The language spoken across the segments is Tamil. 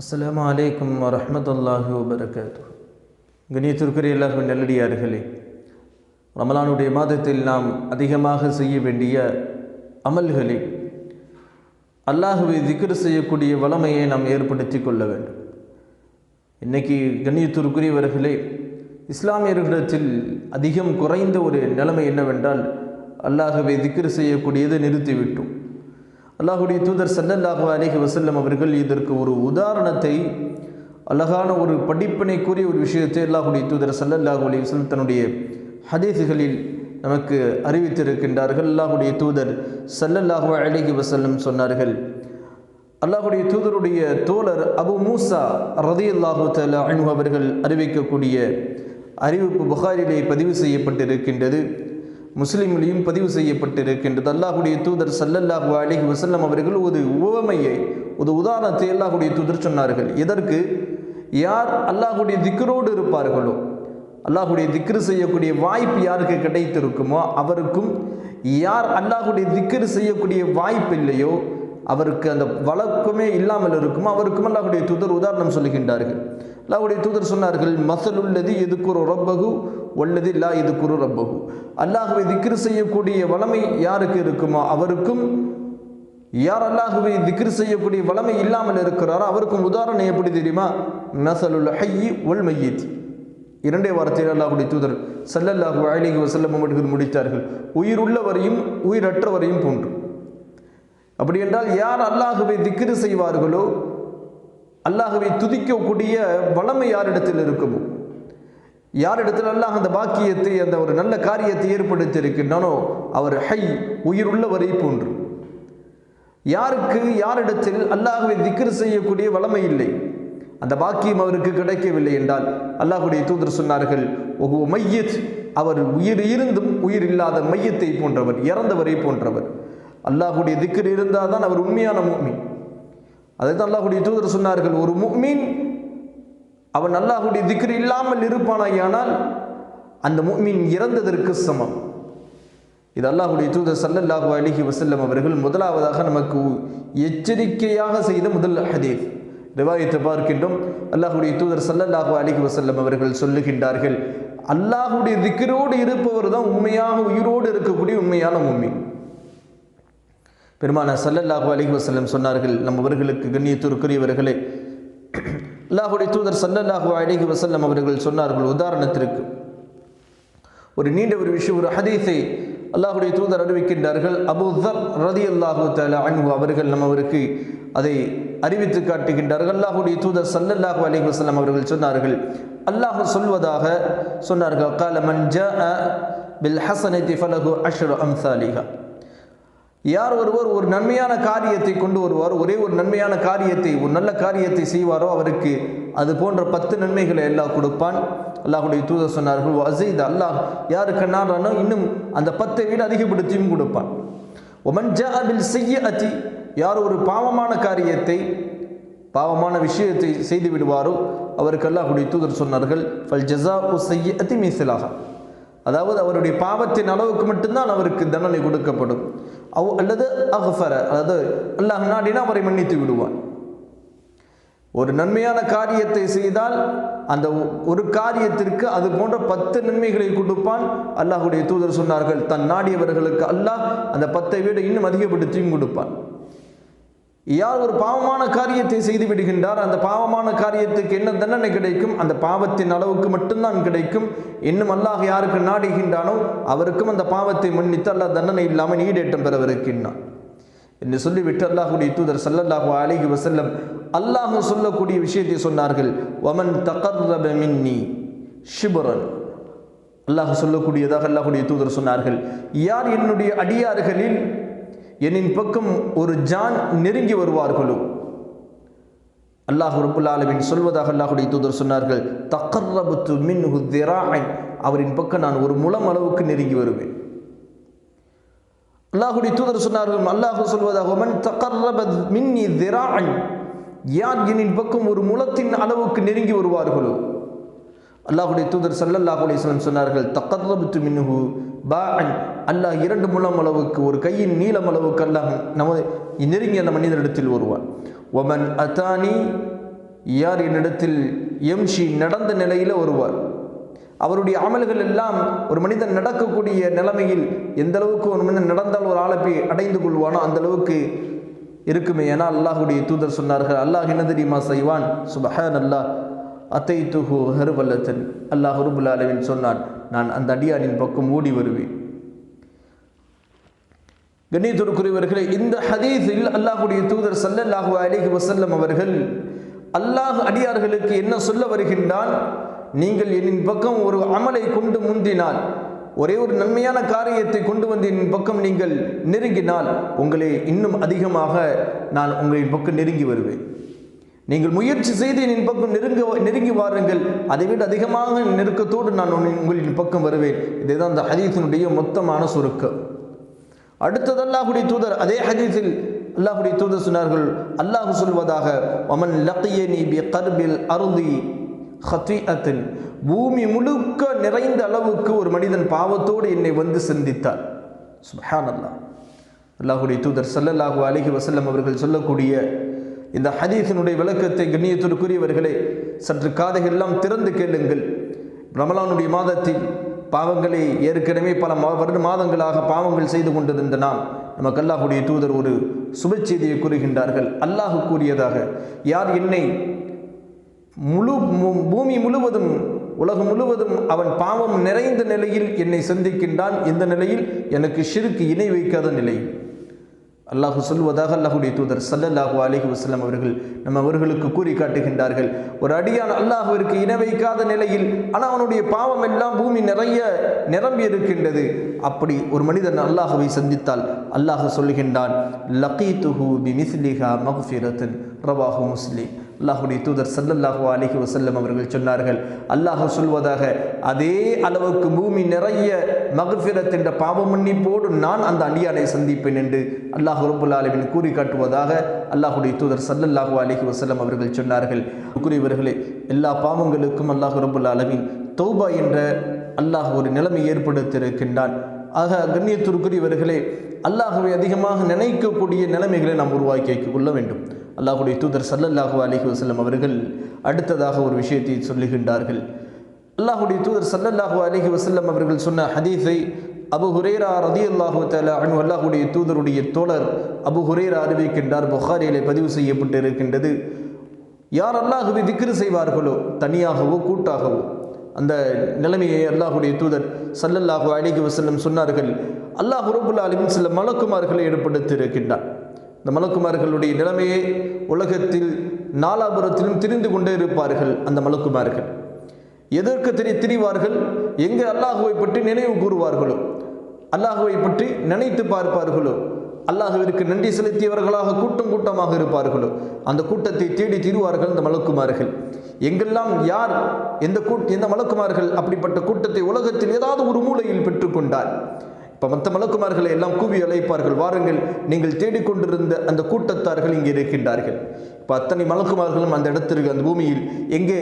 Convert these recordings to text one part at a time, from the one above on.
அஸ்லாம் அலைக்கும் வரமத்துல்லாஹி வபரகாத்து கணியத்திற்குரிய எல்லாருக்கும் நல்லடியார்களே ரமலானுடைய மாதத்தில் நாம் அதிகமாக செய்ய வேண்டிய அமல்களை அல்லாஹுவை திக்ர் செய்யக்கூடிய வளமையை நாம் ஏற்படுத்தி கொள்ள வேண்டும். இன்னைக்கு கண்ணியத்திற்குரியவர்களே இஸ்லாமியர்களிடத்தில் அதிகம் குறைந்த ஒரு நிலைமை என்னவென்றால் அல்லாஹுவை திக்ர் செய்யக்கூடியதை நிறுத்திவிட்டோம். அல்லாஹுடைய தூதர் சல்லல்லாஹு அலிஹி வசல்லம் அவர்கள் இதற்கு ஒரு உதாரணத்தை அழகான ஒரு படிப்பினைக்குரிய ஒரு விஷயத்தை அல்லாஹுடைய தூதர் சல்லல்லாஹு அலி வசல்லம் தன்னுடைய ஹதீஸுகளில் நமக்கு அறிவித்திருக்கின்றார்கள். அல்லாஹுடைய தூதர் சல்லல்லாஹு அலிஹி வசல்லம் சொன்னார்கள் அல்லாஹுடைய தூதருடைய தோழர் அபு மூசா ரதி அல்லாஹு தலா அவர்கள் அறிவிக்கக்கூடிய அறிவிப்பு புகாரிலே பதிவு செய்யப்பட்டிருக்கின்றது. முஸ்லீம்களையும் பதிவு செய்யப்பட்டிருக்கின்றது. அல்லாஹுடைய தூதர் சல்லல்லாஹு அலிஹி வசல்லம் அவர்கள் ஒரு உவமையை ஒரு உதாரணத்தை அல்லாஹுடைய தூதர் சொன்னார்கள். எதற்கு? யார் அல்லாஹுடைய திக்கரோடு இருப்பார்களோ அல்லாஹுடைய திக்ரு செய்யக்கூடிய வாய்ப்பு யாருக்கு கிடைத்திருக்குமோ அவருக்கும் யார் அல்லாஹுடைய திக்ரு செய்யக்கூடிய வாய்ப்பு இல்லையோ அவருக்கு அந்த வழக்கமே இல்லாமல் இருக்குமோ அவருக்கும் அல்லாஹுடைய தூதர் உதாரணம் சொல்லுகின்றார்கள் அல்லாஹுடைய தூதர் சொன்னார்கள் மசலுள்ளது எதுக்குரு ரப்பகு வல்லது இல்லா இது குரு ரப்பகு அல்லாஹுவை திக்ரு செய்யக்கூடிய வளமை யாருக்கு இருக்குமோ? அவருக்கும் யார் அல்லாஹுவை திக்ரு செய்யக்கூடிய வளமை இல்லாமல் இருக்கிறாரோ அவருக்கும் உதாரணம் எப்படி தெரியுமா? மசலுல் ஹையி ஒல் மையீத். இரண்டே வாரத்தில் அல்லாஹுடைய தூதர் சல்லல்லாஹு அலிஹி வசல்லம் அவர்கள் முடித்தார்கள். உயிர் உள்ளவரையும் உயிரற்றவரையும் போன்று. அப்படி என்றால் யார் அல்லாஹுவை திக்ரு செய்வார்களோ அல்லாஹுவை துதிக்கக்கூடிய வளமை யாரிடத்தில் இருக்குமோ? யாரிடத்தில் அல்லாஹ் அந்த பாக்கியத்தை அந்த ஒரு நல்ல காரியத்தை ஏற்படுத்தி இருக்கின்றனோ அவர் ஹை உயிருள்ளவரை போன்று. யாருக்கு யாரிடத்தில் அல்லாஹுவை திக்ரு செய்யக்கூடிய வளமை இல்லை. அந்த பாக்கியம் அவருக்கு கிடைக்கவில்லை என்றால் அல்லாஹுடைய தூதர் சொன்னார்கள் ஒகு மையத். அவர் உயிர் இருந்தும் உயிர் இல்லாத மையத்தை போன்றவர் இறந்தவரை போன்றவர். அல்லாஹுடைய திக்கர் இருந்தால் தான் அவர் உண்மையான முக்மீன் அதை தான் அல்லாஹுடைய தூதர் சொன்னார்கள் ஒரு முக்மீன் அவன் அல்லாஹுடைய திக்ரு இல்லாமல் இருப்பானாயானால் அந்த முக்மீன் இறந்ததற்கு சமம். இது அல்லாஹுடைய தூதர் சல்லல்லாஹு அலிஹி வசல்லம் அவர்கள் முதலாவதாக நமக்கு எச்சரிக்கையாக செய்த முதல் ஹதீஃப் ரிவாயத்தை பார்க்கின்றோம். அல்லாஹுடைய தூதர் சல்லல்லாஹு அலிஹி வசல்லம் அவர்கள் சொல்லுகின்றார்கள் அல்லாஹுடைய திக்கரோடு இருப்பவர் தான் உண்மையாக உயிரோடு இருக்கக்கூடிய உண்மையான மும்மீன் பெருமான சல்லல்லாஹு அலிஹி வசல்லம் சொன்னார்கள் நம்ம அவர்களுக்கு கண்ணியத்திற்குரியவர்களே அல்லாஹுடைய தூதர் சல்லல்லாஹு அலிஹி வசல்லம் அவர்கள் சொன்னார்கள் உதாரணத்திற்கு. ஒரு நீண்ட ஒரு விஷயம் ஒரு ஹதீஸை அல்லாஹுடைய தூதர் அறிவிக்கின்றார்கள். அபுதர் ரதி அல்லாஹு தலா அன்பு அவர்கள் நம்ம அவருக்கு அதை அறிவித்து காட்டுகின்றார்கள். அல்லாஹுடைய தூதர் சல்லல்லாஹு அலி வசல்லம் அவர்கள் சொன்னார்கள் அல்லாஹ் சொல்வதாக சொன்னார்கள் கால மஞ்ச பில் ஹசனதி ஃபலகு அஷ்ரு அம்சாலிகா யார் ஒருவர் ஒரு நன்மையான காரியத்தை கொண்டு வருவார் ஒரே ஒரு நன்மையான காரியத்தை ஒரு நல்ல காரியத்தை செய்வாரோ அவருக்கு அது போன்ற பத்து நன்மைகளை எல்லாம் கொடுப்பான். அல்லாஹுடைய தூதர் சொன்னார்கள் அசைத் அல்லாஹ் யாருக்கு நாடானோ இன்னும் அந்த பத்தை விட அதிகப்படுத்தியும் கொடுப்பான். ஒமன் ஜாபில் செய்ய அதி யார் ஒரு பாவமான காரியத்தை பாவமான விஷயத்தை செய்து விடுவாரோ அவருக்கு அல்லாஹுடைய தூதர் சொன்னார்கள் ஃபல் ஜசா உ செய்ய அதி மீசலாகா அதாவது அவருடைய பாவத்தின் அளவுக்கு மட்டும்தான் அவருக்கு தண்டனை கொடுக்கப்படும். அவ் அல்லது அகஃபர அதாவது அல்லாஹ் நாடினா அவரை மன்னித்து விடுவான். ஒரு நன்மையான காரியத்தை செய்தால் அந்த ஒரு காரியத்திற்கு அது போன்ற பத்து நன்மைகளை கொடுப்பான். அல்லாஹுடைய தூதர் சொன்னார்கள் தன் நாடியவர்களுக்கு அல்லாஹ் அந்த பத்தை விட இன்னும் அதிகப்படுத்தியும் கொடுப்பான். யார் ஒரு பாவமான காரியத்தை செய்து விடுகின்றார். அந்த பாவமான காரியத்துக்கு என்ன தண்டனை கிடைக்கும்? அந்த பாவத்தின் அளவுக்கு மட்டும்தான் கிடைக்கும். இன்னும் அல்லாஹ் யாருக்கு நாடுகின்றானோ அவருக்கும் அந்த பாவத்தை மன்னித்து அல்லாஹ் தண்டனை இல்லாமல் ஈடேற்றம் பெறவிருக்கின்றான் என்று சொல்லிவிட்டு அல்லாஹுடைய தூதர் சல்லல்லாஹு அலிஹி வசல்லம் அல்லாஹு சொல்லக்கூடிய விஷயத்தை சொன்னார்கள். ஒமன் தகர்ரப மின்னி ஷிபரன். அல்லாஹ் சொல்லக்கூடியதாக அல்லாஹுடைய தூதர் சொன்னார்கள். யார் என்னுடைய அடியார்களில் என்னின் பக்கம் ஒரு ஜான் நெருங்கி வருவார்களோ அல்லாஹ் ரபுல் சொல்வதாக அல்லாஹுடைய தூதர் சொன்னார்கள் தக்கர்ரபுத்து மின் திராயன் அவரின் பக்கம் நான் ஒரு முளம் அளவுக்கு நெருங்கி வருவேன். அல்லாஹுடைய தூதர் சொன்னார்கள் அல்லாஹு சொல்வதாக மன் தக்கர்ரபத் மின் திராயன் யார் என்னின் பக்கம் ஒரு முளத்தின் அளவுக்கு நெருங்கி வருவார்களோ அல்லாஹுடைய தூதர் சல்லல்லாஹு அலிஸ்லம் சொன்னார்கள் தக்கர்ரபுத்து மின்ஹு பான் அல்லாஹ் இரண்டு முழம் அளவுக்கு ஒரு கையின் நீளம் அளவுக்கு அல்லாஹ் நமது நெருங்கி அந்த மனிதனிடத்தில் வருவான் ஒமன் அத்தானி யார் என்னிடத்தில் எம்ஷி நடந்த நிலையில் வருவார். அவருடைய அமல்கள் எல்லாம் ஒரு மனிதன் நடக்கக்கூடிய நிலைமையில் எந்த அளவுக்கு ஒரு மனிதன் நடந்தால் ஒரு ஆளை போய் அடைந்து கொள்வானோ அந்த அளவுக்கு இருக்குமே. ஏன்னா அல்லாஹுடைய தூதர் சொன்னார்கள் அல்லாஹ் என்ன தெரியுமா செய்வான்? சுபஹான் அல்லாஹ் அத்தை துகு ஹருவல்லத்தன். அல்லாஹ் ஹருபுல் அலவின் சொன்னான் நான் அந்த அடியாரின் பக்கம் ஓடி வருவேன். கண்ணியத்திற்குரியவர்களே இந்த ஹதீஸில் அல்லாஹுடைய தூதர் சல்லல்லாஹு அலிஹி வசல்லம் அவர்கள் அல்லாஹ் அடியார்களுக்கு என்ன சொல்ல வருகின்றான்? நீங்கள் என் பக்கம் ஒரு அமலை கொண்டு முந்தினால் ஒரே ஒரு நன்மையான காரியத்தை கொண்டு வந்து என் பக்கம் நீங்கள் நெருங்கினால் உங்களை இன்னும் அதிகமாக நான் உங்களின் பக்கம் நெருங்கி வருவேன். நீங்கள் முயற்சி செய்து என் பக்கம் நெருங்க நெருங்கி வாருங்கள். அதைவிட அதிகமாக நெருக்கத்தோடு நான் உங்களின் பக்கம் வருவேன். இதுதான் அந்த ஹதீஸினுடைய மொத்தமான சுருக்கம். அடுத்தது அல்லாஹுடைய தூதர் அதே ஹதீஸில் அல்லாஹுடைய தூதர் சொன்னார்கள் அல்லாஹு சொல்வதாக ஒமன் லக்கியனி பி கர்பில் அருதி ஹத்விஅத்தின் பூமி முழுக்க நிறைந்த அளவுக்கு ஒரு மனிதன் பாவத்தோடு என்னை வந்து சந்தித்தார். சுபஹான் அல்லாஹ் அல்லாஹுடைய தூதர் சல்லல்லாஹு அலிஹி வசல்லம் அவர்கள் சொல்லக்கூடிய இந்த ஹதீஸினுடைய விளக்கத்தை கண்ணியத்திற்குரியவர்களே சற்று காதைகள்லாம் திறந்து கேளுங்கள். ரமலானுடைய மாதத்தில் பாவங்களை ஏற்கனவே பல வருட மாதங்களாக பாவங்கள் செய்து கொண்டிருந்த நாம் நமக்கு அல்லாஹுடைய தூதர் ஒரு சுப செய்தியை கூறுகின்றார்கள். அல்லாஹு கூறியதாக யார் என்னை முழு பூமி முழுவதும் உலகம் முழுவதும் அவன் பாவம் நிறைந்த நிலையில் என்னை சந்திக்கின்றான் இந்த நிலையில் எனக்கு ஷிருக்கு இணை வைக்காத நிலை. அல்லாஹு சொல்வதாக அல்லாஹுடைய தூதர் சல்லல்லாஹு அலிஹி வஸ்லம் அவர்கள் நம்ம அவர்களுக்கு கூறி காட்டுகின்றார்கள். ஒரு அடியான் அல்லாஹுவிற்கு இணை வைக்காத நிலையில் ஆனால் அவனுடைய பாவம் எல்லாம் பூமி நிறைய நிரம்பி இருக்கின்றது. அப்படி ஒரு மனிதன் அல்லாஹுவை சந்தித்தால் அல்லாஹ் சொல்லுகின்றான் லக்கீ துஹூ பி மிஸ்லிஹா மஹ்ஃபிரத்தின் ரவாஹு முஸ்லீம். அல்லாஹுடைய தூதர் சல்லல்லாஹு அலிஹி வசல்லம் அவர்கள் சொன்னார்கள். அல்லாஹ் சொல்வதாக அதே அளவுக்கு பூமி நிறைய மகஃபிரத் என்ற பாவ மன்னிப்போடு நான் அந்த அடியானை சந்திப்பேன் என்று அல்லாஹ் ரபுல் ஆலமின் கூறி காட்டுவதாக அல்லாஹுடைய தூதர் சல்லல்லாஹு அலிஹி வசல்லம் அவர்கள் சொன்னார்கள். கூறியவர்களே எல்லா பாவங்களுக்கும் அல்லாஹ் ரபுல் ஆலமின் தௌபா என்ற அல்லாஹ் ஒரு நிலைமை ஏற்படுத்தியிருக்கின்றான். ஆக கண்ணியத்திற்குரியவர்களே அல்லாஹுவை அதிகமாக நினைக்கக்கூடிய நிலைமைகளை நாம் உருவாக்கி கொள்ள வேண்டும். அல்லாஹுடைய தூதர் சல்லல்லாஹு அலிஹி வசல்லம் அவர்கள் அடுத்ததாக ஒரு விஷயத்தை சொல்லுகின்றார்கள். அல்லாஹுடைய தூதர் சல்லல்லாஹு அலிஹி வசல்லம் அவர்கள் சொன்ன ஹதீஸை அபு ஹுரேரா ரதி அல்லாஹு தலா அனு அல்லாஹுடைய தூதருடைய தோழர் அபு ஹுரேரா அறிவிக்கின்றார். புகாரியிலே பதிவு செய்யப்பட்டு இருக்கின்றது யார் அல்லாஹுவை திக்ரு செய்வார்களோ தனியாகவோ கூட்டாகவோ அந்த நிலைமையை அல்லாஹுடைய தூதர் சல்லல்லாஹு அலிஹி வசல்லம் சொன்னார்கள். அல்லாஹ் ரபுல்லா அலிமின் சில மலக்குமார்களை ஏற்படுத்தி இருக்கின்றார் இந்த மலக்குமார்களுடைய நிலைமையை உலகத்தில் நாலாபுரத்திலும் திரிந்து கொண்டே இருப்பார்கள் அந்த மலக்குமார்கள். எதற்கு தெரிய திரிவார்கள்? எங்கே அல்லாஹுவை பற்றி நினைவு கூறுவார்களோ அல்லாஹுவை பற்றி நினைத்து பார்ப்பார்களோ அல்லாஹுவிற்கு நன்றி செலுத்தியவர்களாக கூட்டம் கூட்டமாக இருப்பார்களோ அந்த கூட்டத்தை தேடி தீருவார்கள் இந்த மலக்குமார்கள். எங்கெல்லாம் யார் எந்த கூட் எந்த மலக்குமார்கள் அப்படிப்பட்ட கூட்டத்தை உலகத்தில் ஏதாவது ஒரு மூலையில் பெற்றுக்கொண்டார்? இப்போ மற்ற மலக்குமார்களை எல்லாம் கூவி அழைப்பார்கள். வாருங்கள் நீங்கள் தேடிக்கொண்டிருந்த அந்த கூட்டத்தார்கள் இங்கே இருக்கின்றார்கள். இப்போ அத்தனை மலக்குமார்களும் அந்த இடத்திற்கு அந்த பூமியில் எங்கே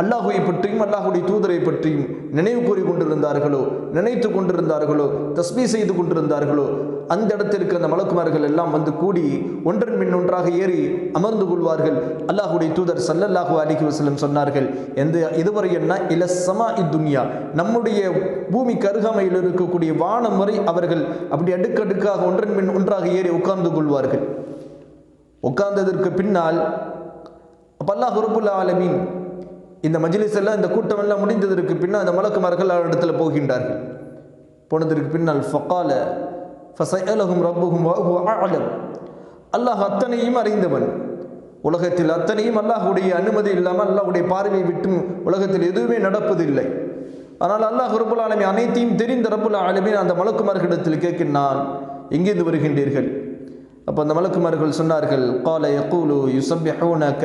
அல்லாஹுவை பற்றியும் அல்லாஹுடைய தூதரை பற்றியும் நினைவு கூறி கொண்டிருந்தார்களோ நினைத்து கொண்டிருந்தார்களோ தஸ்மி செய்து கொண்டிருந்தார்களோ அந்த இடத்திற்கு அந்த மலக்குமார்கள் எல்லாம் வந்து கூடி ஒன்றன் பின் ஒன்றாக ஏறி அமர்ந்து கொள்வார்கள். அல்லாஹுடைய தூதர் சல்லல்லாஹு அலிஹி வசலம் சொன்னார்கள் எந்த இதுவரை என்ன? இல சமா இத்துன்யா நம்முடைய பூமி கருகாமையில் இருக்கக்கூடிய வானம் வரை அவர்கள் அப்படி அடுக்கடுக்காக ஒன்றன் பின் ஒன்றாக ஏறி உட்கார்ந்து கொள்வார்கள். உட்கார்ந்ததற்கு பின்னால் அப்போ ஹுருபுல்லா ஆலமீன் இந்த மஜ்லிஸ் எல்லாம் இந்த கூட்டம் எல்லாம் முடிந்ததற்கு பின்னால் அந்த மலக்குமார்கள் இடத்துல போகின்றார்கள். போனதற்கு பின்னால் ஃபக்கால ஃபசலகும் ரப்புகும் ஆலம் அல்லாஹ் அத்தனையும் அறிந்தவன். உலகத்தில் அத்தனையும் அல்லாஹுடைய அனுமதி இல்லாமல் அல்லாஹுடைய பார்வையை விட்டும் உலகத்தில் எதுவுமே நடப்பதில்லை. ஆனால் அல்லாஹ் ரபுல் ஆலமி அனைத்தையும் தெரிந்த ரபுல் ஆலமின் அந்த மலக்குமார்களிடத்தில் கேட்கின்றான் எங்கிருந்து வருகின்றீர்கள்? அப்போ அந்த மலக்குமார்கள் சொன்னார்கள் கால யக்கூலு யுசப்பிஹூனக்க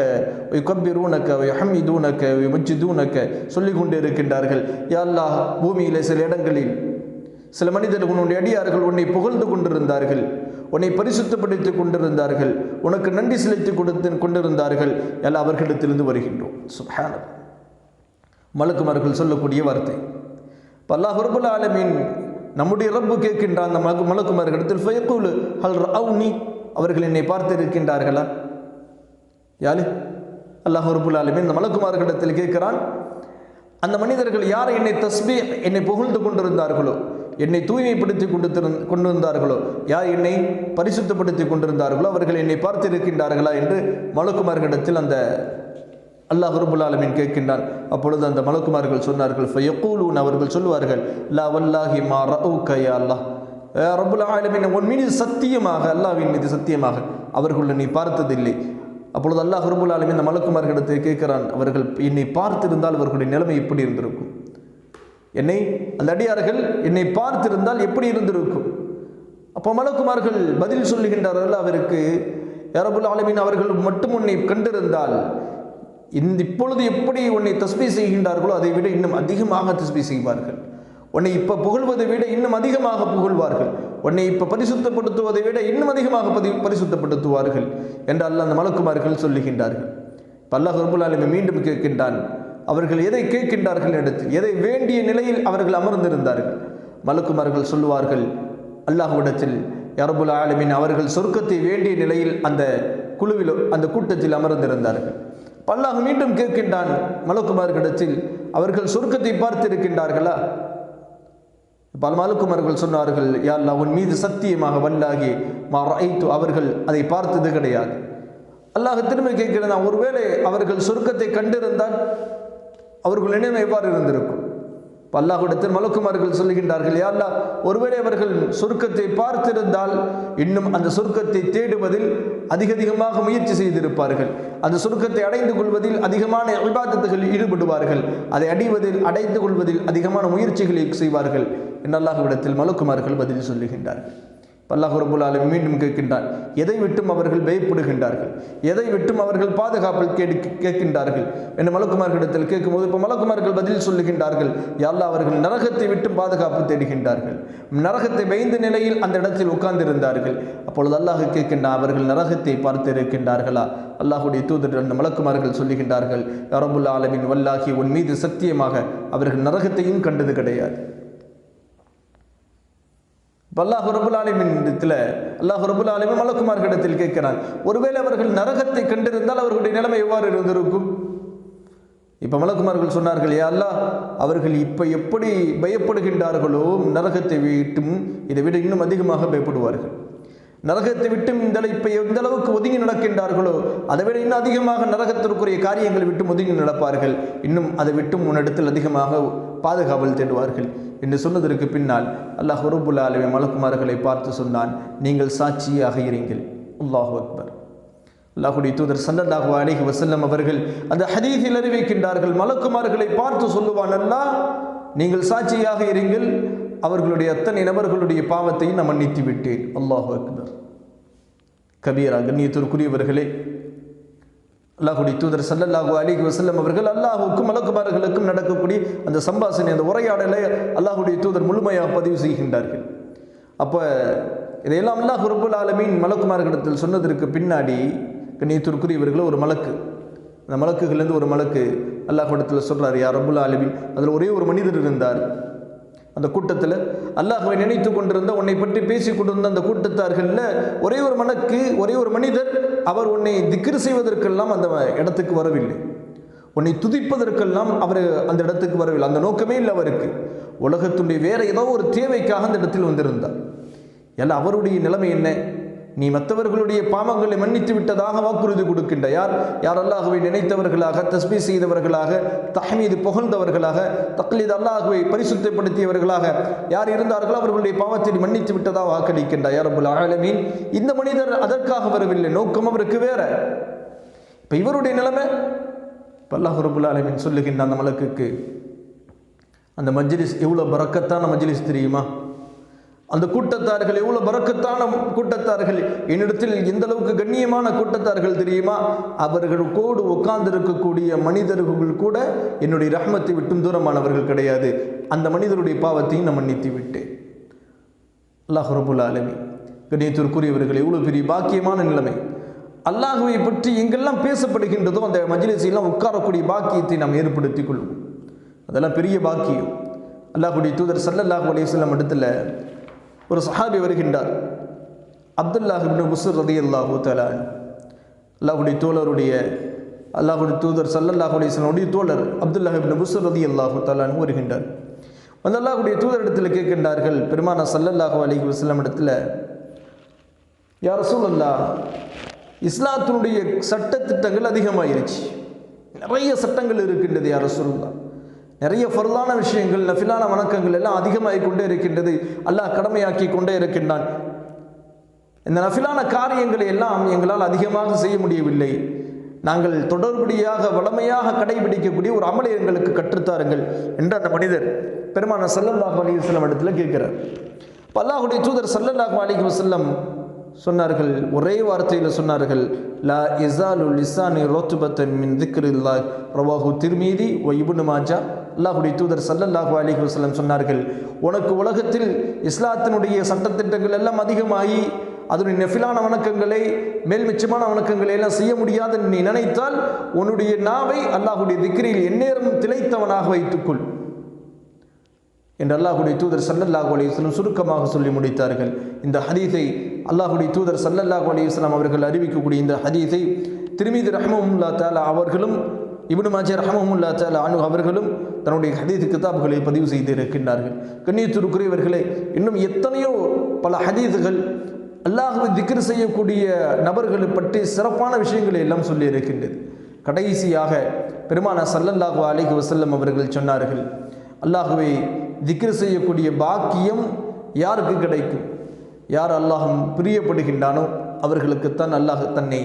யுகப்பிரூனக்க யஹமிதூனக்க யுமஜிதூனக்க சொல்லிக் கொண்டு இருக்கின்றார்கள். யா அல்லாஹ் பூமியிலே சில இடங்களில் சில மனிதர்கள் உன்னுடைய அடியார்கள் உன்னை புகழ்ந்து கொண்டிருந்தார்கள். உன்னை பரிசுத்தப்படுத்தி கொண்டிருந்தார்கள். உனக்கு நன்றி செலுத்தி கொடுத்து கொண்டிருந்தார்கள். எல்லாம் அவர்களிடத்திலிருந்து வருகின்றோம். சுஹான மலக்குமார்கள் சொல்லக்கூடிய வார்த்தை. இப்போ அல்லாஹ் ரபுல் ஆலமீன் நம்முடைய ரப்பு கேட்கின்ற அந்த மலக்கு மலக்குமார்களிடத்தில் ஃபயக்குலு ஹல் ரவுனி அவர்கள் என்னை பார்த்து இருக்கின்றார்களா யாரு? அல்லாஹ் ரபுல் ஆலமீன் இந்த மலக்குமார்களிடத்தில் கேட்கிறான் அந்த மனிதர்கள் யார் என்னை தஸ்பி என்னை புகழ்ந்து கொண்டிருந்தார்களோ என்னை தூய்மைப்படுத்தி கொண்டு கொண்டு வந்தார்களோ யார் என்னை பரிசுத்தப்படுத்தி கொண்டிருந்தார்களோ? அவர்கள் என்னை பார்த்திருக்கின்றார்களா? என்று மலக்குமார்களிடத்தில் அந்த அல்லாஹ் ரபுல் கேட்கின்றான். அப்பொழுது அந்த மலக்குமார்கள் சொன்னார்கள் ஃபயக்கூலூன் அவர்கள் சொல்வார்கள் லா வல்லாஹி மா ரவு யா அல்லாஹ். அஹ் ரப்புல் உன் மீது சத்தியமாக அல்லாஹ்வின் மீது சத்தியமாக அவர்களை நீ பார்த்ததில்லை. அப்பொழுது அல்லாஹ் ரபுல் ஆலமீன் இந்த மலக்குமார்களிடத்தை கேட்கிறான் அவர்கள் என்னை பார்த்திருந்தால் அவர்களுடைய நிலைமை எப்படி இருந்திருக்கும்? என்னை அந்த அடியார்கள் என்னை பார்த்திருந்தால் எப்படி இருந்திருக்கும்? அப்போ மலக்குமார்கள் பதில் சொல்லுகின்றார்கள் அவருக்கு யாரபுல் ஆலமீன் அவர்கள் மட்டும் உன்னை கண்டிருந்தால் இந்த இப்பொழுது எப்படி உன்னை தஸ்பி செய்கின்றார்களோ அதை விட இன்னும் அதிகமாக தஸ்பி செய்வார்கள். உன்னை இப்போ புகழ்வதை விட இன்னும் அதிகமாக புகழ்வார்கள். உன்னை இப்போ பரிசுத்தப்படுத்துவதை விட இன்னும் அதிகமாக பதி பரிசுத்தப்படுத்துவார்கள் என்று அந்த மலக்குமார்கள் சொல்லுகின்றார்கள். இப்ப அல்லாஹ் ரபுல் ஆலமி மீண்டும் கேட்கின்றான் அவர்கள் எதை கேட்கின்றார்கள் எடுத்து எதை வேண்டிய நிலையில் அவர்கள் அமர்ந்திருந்தார்கள்? மலக்குமார்கள் சொல்லுவார்கள் அல்லாஹுவிடத்தில் யரபுல் ஆலமின் அவர்கள் சொர்க்கத்தை வேண்டிய நிலையில் அந்த குழுவில் அந்த கூட்டத்தில் அமர்ந்திருந்தார்கள். பல்லாக மீண்டும் கேட்கின்றான் மலக்குமார்களிடத்தில் அவர்கள் சொர்க்கத்தை பார்த்திருக்கின்றார்களா? பல மலக்குமார்கள் சொன்னார்கள் யா உன் மீது சத்தியமாக வல்லாகி மா அவர்கள் அதை பார்த்தது கிடையாது. அல்லாஹ் திரும்ப கேட்கிறதா ஒருவேளை அவர்கள் சொர்க்கத்தை கண்டிருந்தால் அவர்கள் நினைவு எவ்வாறு இருந்திருக்கும்? பல்லாகுடத்தில் மலக்குமார்கள் சொல்லுகின்றார்கள் யாரா ஒருவேளை அவர்கள் சுருக்கத்தை பார்த்திருந்தால் இன்னும் அந்த சுருக்கத்தை தேடுவதில் அதிக அதிகமாக முயற்சி செய்திருப்பார்கள். அந்த சுருக்கத்தை அடைந்து கொள்வதில் அதிகமான விவாதத்துகளில் ஈடுபடுவார்கள். அதை அடைவதில் அடைந்து கொள்வதில் அதிகமான முயற்சிகளை செய்வார்கள். என்றல்லாஹுவிடத்தில் மலக்குமார்கள் பதில் சொல்லுகின்றார்கள். அல்லாஹ் ரபுல் மீண்டும் கேட்கின்றான். எதை விட்டும் அவர்கள் பயப்படுகின்றார்கள்? எதை விட்டும் அவர்கள் பாதுகாப்பில் கேடு கேட்கின்றார்கள்? என்று மலக்குமார்களிடத்தில் கேட்கும்போது இப்போ மலக்குமார்கள் பதில் சொல்லுகின்றார்கள் யாழ்லா அவர்கள் நரகத்தை விட்டும் பாதுகாப்பு தேடுகின்றார்கள். நரகத்தை பயந்த நிலையில் அந்த இடத்தில் உட்கார்ந்திருந்தார்கள். அப்பொழுது அல்லாஹ் கேட்கின்றான் அவர்கள் நரகத்தை பார்த்திருக்கின்றார்களா அல்லாஹுடைய தூதர் அந்த மலக்குமார்கள் சொல்லுகின்றார்கள் ரபுல் ஆலமின் வல்லாகி உன் மீது சத்தியமாக அவர்கள் நரகத்தையும் கண்டது கிடையாது. இப்போ அல்லாஹ் ரபுல் ஆலமின் இடத்துல அல்லாஹ் ரபுல் ஆலமின் மலக்குமார்களிடத்தில் கேட்கிறார் ஒருவேளை அவர்கள் நரகத்தை கண்டிருந்தால் அவர்களுடைய நிலைமை எவ்வாறு இருந்திருக்கும்? இப்போ மலக்குமார்கள் சொன்னார்கள் ஏ அல்லாஹ் அவர்கள் இப்போ எப்படி பயப்படுகின்றார்களோ நரகத்தை விட்டும் இதை விட இன்னும் அதிகமாக பயப்படுவார்கள். நரகத்தை விட்டும் இந்த இப்போ எந்த அளவுக்கு ஒதுங்கி நடக்கின்றார்களோ அதை விட இன்னும் அதிகமாக நரகத்திற்குரிய காரியங்களை விட்டு ஒதுங்கி நடப்பார்கள். இன்னும் அதை விட்டும் உன்னிடத்தில் அதிகமாக பாதுகாவல் தேடுவார்கள். என்று சொன்னதற்கு பின்னால் அல்லாஹ் ரபுல் ஆலமி மலக்குமார்களை பார்த்து சொன்னான் நீங்கள் சாட்சியாக இருங்கள். அல்லாஹு அக்பர். அல்லாஹுடைய தூதர் சல்லல்லாஹு அலைஹி வசல்லம் அவர்கள் அந்த ஹதீஸில் அறிவிக்கின்றார்கள் மலக்குமார்களை பார்த்து சொல்லுவான் அல்லா நீங்கள் சாட்சியாக இருங்கள். அவர்களுடைய அத்தனை நபர்களுடைய பாவத்தையும் நான் மன்னித்து விட்டேன் அல்லாஹு அக்பர். கபீரா கண்ணியத்திற்குரியவர்களே அல்லாஹுடைய தூதர் சல்லல்லாஹு அலிஹி வசல்லம் அவர்கள் அல்லாஹுக்கும் மலக்குமார்களுக்கும் நடக்கக்கூடிய அந்த சம்பாசனை அந்த உரையாடலை அல்லாஹுடைய தூதர் முழுமையாக பதிவு செய்கின்றார்கள். அப்போ இதையெல்லாம் அல்லாஹ் ரபுல் ஆலமீன் மலக்குமார்களிடத்தில் சொன்னதற்கு பின்னாடி கண்ணியத்திற்குரியவர்கள் ஒரு மலக்கு. அந்த மலக்குகள்லேருந்து ஒரு மலக்கு அல்லாஹ்விடத்தில் சொல்கிறார் யார் ரபுல் ஆலமீன். அதில் ஒரே ஒரு மனிதர் இருந்தார். அந்த கூட்டத்தில் அல்லாஹுவை நினைத்து கொண்டிருந்த உன்னை பற்றி பேசி கொண்டிருந்த அந்த கூட்டத்தார்களில் ஒரே ஒரு மனக்கு ஒரே ஒரு மனிதர் அவர் உன்னை திக்ரு செய்வதற்கெல்லாம் அந்த இடத்துக்கு வரவில்லை. உன்னை துதிப்பதற்கெல்லாம் அவர் அந்த இடத்துக்கு வரவில்லை. அந்த நோக்கமே இல்லை அவருக்கு. உலகத்துடைய வேறு ஏதோ ஒரு தேவைக்காக அந்த இடத்தில் வந்திருந்தார். எல்லாம் அவருடைய நிலைமை என்ன? நீ மற்றவர்களுடைய பாவங்களை மன்னித்து விட்டதாக வாக்குறுதி கொடுக்கின்ற யார் யார் அல்லாஹுவை நினைத்தவர்களாக தஸ்மி செய்தவர்களாக தஹமீது புகழ்ந்தவர்களாக தக்லீத் அல்லாஹுவை பரிசுத்தப்படுத்தியவர்களாக யார் இருந்தார்களோ அவர்களுடைய பாவத்தை மன்னித்து விட்டதாக வாக்களிக்கின்றார். யார் அபுல் ஆலமீன். இந்த மனிதர் அதற்காக வரவில்லை. நோக்கம் அவருக்கு வேற. இப்போ இவருடைய நிலைமை? இப்போ அல்லாஹ் ரபுல் ஆலமீன் சொல்லுகின்ற அந்த மலக்குக்கு அந்த மஜ்லிஸ் எவ்வளோ பறக்கத்தான மஜ்லிஸ் தெரியுமா? அந்த கூட்டத்தார்கள் எவ்வளோ பறக்கத்தான கூட்டத்தார்கள்? என்னிடத்தில் எந்த அளவுக்கு கண்ணியமான கூட்டத்தார்கள் தெரியுமா? அவர்கள் கோடு உட்கார்ந்திருக்கக்கூடிய மனிதர்கள் கூட என்னுடைய ரஹ்மத்தை விட்டும் தூரமானவர்கள் கிடையாது. அந்த மனிதருடைய பாவத்தையும் நான் மன்னித்து விட்டேன். அல்லாஹ் ரபுல் ஆலமி கண்ணியத்திற்குரியவர்கள் எவ்வளோ பெரிய பாக்கியமான நிலைமை. அல்லாஹுவை பற்றி எங்கெல்லாம் பேசப்படுகின்றதோ அந்த மஜ்லிஸெல்லாம் உட்காரக்கூடிய பாக்கியத்தை நாம் ஏற்படுத்திக் கொள்வோம். அதெல்லாம் பெரிய பாக்கியம். அல்லாஹுடைய தூதர் சல்லல்லாஹு அலையம் இடத்துல ஒரு சஹாபி வருகின்றார். அப்துல்லாஹ் இப்னு முசர் ரதி அல்லாஹூ தலான் அல்லாஹுடைய தோழருடைய அல்லாஹுடைய தூதர் சல்லல்லாஹு அலிஸ்லனுடைய தோழர் அப்துல்லாஹ் இப்னு ரதி அல்லாஹு தலான் வருகின்றார். வந்து அல்லாஹுடைய தூதரிடத்தில் கேட்கின்றார்கள் பெருமானா சல்லல்லாஹு அலிஹி வஸ்லம் இடத்துல யார் சூழல்லா இஸ்லாத்தினுடைய சட்ட திட்டங்கள் அதிகமாயிருச்சு. நிறைய சட்டங்கள் இருக்கின்றது யார் சொல்லலாம் நிறைய பொருளான விஷயங்கள் நஃபிலான வணக்கங்கள் எல்லாம் அதிகமாகி கொண்டே இருக்கின்றது. அல்லாஹ் கடமையாக்கி கொண்டே இருக்கின்றான். இந்த நஃபிலான காரியங்களை எல்லாம் எங்களால் அதிகமாக செய்ய முடியவில்லை. நாங்கள் தொடர்படியாக வளமையாக கடைபிடிக்கக்கூடிய ஒரு அமலை எங்களுக்கு கற்றுத்தாருங்கள் என்று அந்த மனிதர் பெருமான சல்லல்லாஹ் அலி வல்லம் இடத்துல கேட்கிறார். அப்ப அல்லாஹுடைய தூதர் சல்லல்லாஹ் அலிஹி வசல்லம் சொன்னார்கள். ஒரே வார்த்தையில் சொன்னார்கள். லா இசாலு லிசானி ரோத்துபத்தன் மின் திக்ரில்லா ரவாஹு திருமீதி ஒ இபுனு மாஜா. அல்லாஹுடைய தூதர் சல்லல்லாஹு அலிஹி வசல்லம் சொன்னார்கள். உனக்கு உலகத்தில் இஸ்லாத்தினுடைய சட்டத்திட்டங்கள் எல்லாம் அதிகமாகி அதனுடைய நெஃபிலான வணக்கங்களை மேல் மிச்சமான வணக்கங்களை எல்லாம் செய்ய முடியாது நீ நினைத்தால் உன்னுடைய நாவை அல்லாஹுடைய திக்ரியில் எந்நேரம் திளைத்தவனாக வைத்துக்கொள். என்று அல்லாஹுடைய தூதர் சல்லல்லாஹு அலையுஸ்லம் சுருக்கமாக சொல்லி முடித்தார்கள். இந்த ஹதீஸை அல்லாஹுடைய தூதர் சல்லல்லாஹு அலையுஸ்லாம் அவர்கள் அறிவிக்கக்கூடிய இந்த ஹதீஸை திருமீது ரஹமமுல்லா தாலா அவர்களும் இபுனு மாஜி ரஹமமுல்லா தாலா அனு அவர்களும் தன்னுடைய ஹதீஸ் கிதாபுகளை பதிவு செய்து இருக்கின்றார்கள். கண்ணியத்திற்குரியவர்களே இன்னும் எத்தனையோ பல ஹதீஸுகள் அல்லாஹுவை திக்ர் செய்யக்கூடிய நபர்களை பற்றி சிறப்பான விஷயங்களை எல்லாம் சொல்லி இருக்கின்றது. கடைசியாக பெருமான சல்லல்லாஹு அலிஹி வசல்லம் அவர்கள் சொன்னார்கள் அல்லாஹுவை திக்ர் செய்யக்கூடிய பாக்கியம் யாருக்கு கிடைக்கும்? யார் அல்லாஹும் பிரியப்படுகின்றானோ அவர்களுக்குத்தான் அல்லாஹ் தன்னை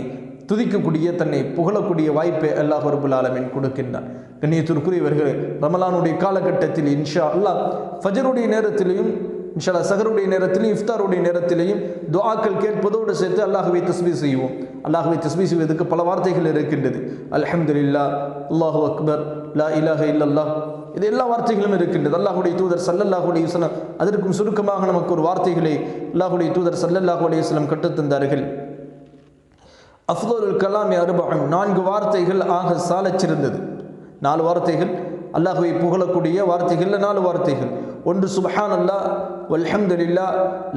துதிக்கக்கூடிய தன்னை புகழக்கூடிய வாய்ப்பை அல்லாஹ் ரபுல் ஆலமின் கொடுக்கின்றான். கண்ணியத்திற்குரியவர்கள் ரமலானுடைய காலகட்டத்தில் இன்ஷா அல்லாஹ் ஃபஜருடைய நேரத்திலையும் இன்ஷால்லா சகருடைய நேரத்திலையும் இஃப்தாருடைய நேரத்திலையும் துவாக்கள் கேட்பதோடு சேர்த்து அல்லாஹுவை தஸ்மி செய்வோம். அல்லாஹுவை தஸ்மி செய்வதற்கு பல வார்த்தைகள் இருக்கின்றது. அலமதுல்லா அல்லாஹு அக்பர் லா இலாஹ இல்லல்லாஹ் இது எல்லா வார்த்தைகளும் இருக்கின்றது. அல்லாஹுடைய தூதர் சல்லல்லாஹுடைய அலைஹி அதற்கும் சுருக்கமாக நமக்கு ஒரு வார்த்தைகளை அல்லாஹுடைய தூதர் சல்லல்லாஹு அலைஹி கட்டுத்தந்தார்கள் கற்றுத்தந்தார்கள் அஃதலுல் கலாம் அருபகம் நான்கு வார்த்தைகள் ஆக சாலச்சிருந்தது நாலு வார்த்தைகள். அல்லாஹுவை புகழக்கூடிய வார்த்தைகளில் நாலு வார்த்தைகள். ஒன்று சுபஹான் அல்லா வல்ஹம்துலில்லா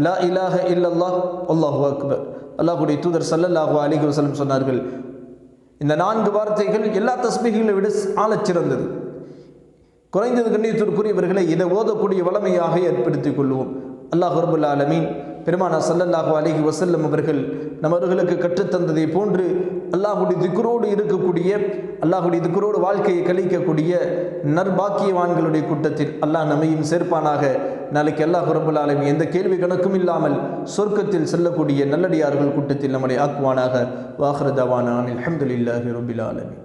லா இலாஹ இல்லல்லாஹ் அல்லாஹு அக்பர். அல்லாஹுடைய தூதர் சல்லல்லாஹு அலிஹி வசலம் சொன்னார்கள். இந்த நான்கு வார்த்தைகள் எல்லா தஸ்மிகளை விட ஆளச்சிறந்தது குறைந்தது கண்ணியத்திற்குரியவர்களை இதை ஓதக்கூடிய வளமையாக ஏற்படுத்திக் கொள்வோம் அல்லாஹ் ரபுல் ஆலமீன் பெருமானா சல்லல்லாஹு அலிஹி வசல்லம் அவர்கள் நம்மவர்களுக்கு கற்றுத்தந்ததை போன்று அல்லாஹுடைய திக்குரோடு இருக்கக்கூடிய அல்லாஹுடைய திக்குரோடு வாழ்க்கையை கழிக்கக்கூடிய நற்பாக்கியவான்களுடைய கூட்டத்தில் அல்லாஹ் நம்மையும் சேர்ப்பானாக. நாளைக்கு அல்லாஹ் ரபுல் ஆலமி எந்த கேள்வி கணக்கும் இல்லாமல் சொர்க்கத்தில் செல்லக்கூடிய நல்லடியார்கள் கூட்டத்தில் நம்மளை ஆக்குவானாக. வாஹ்ரதவானான் அலமதுல்லாஹி ரபுல் ஆலமி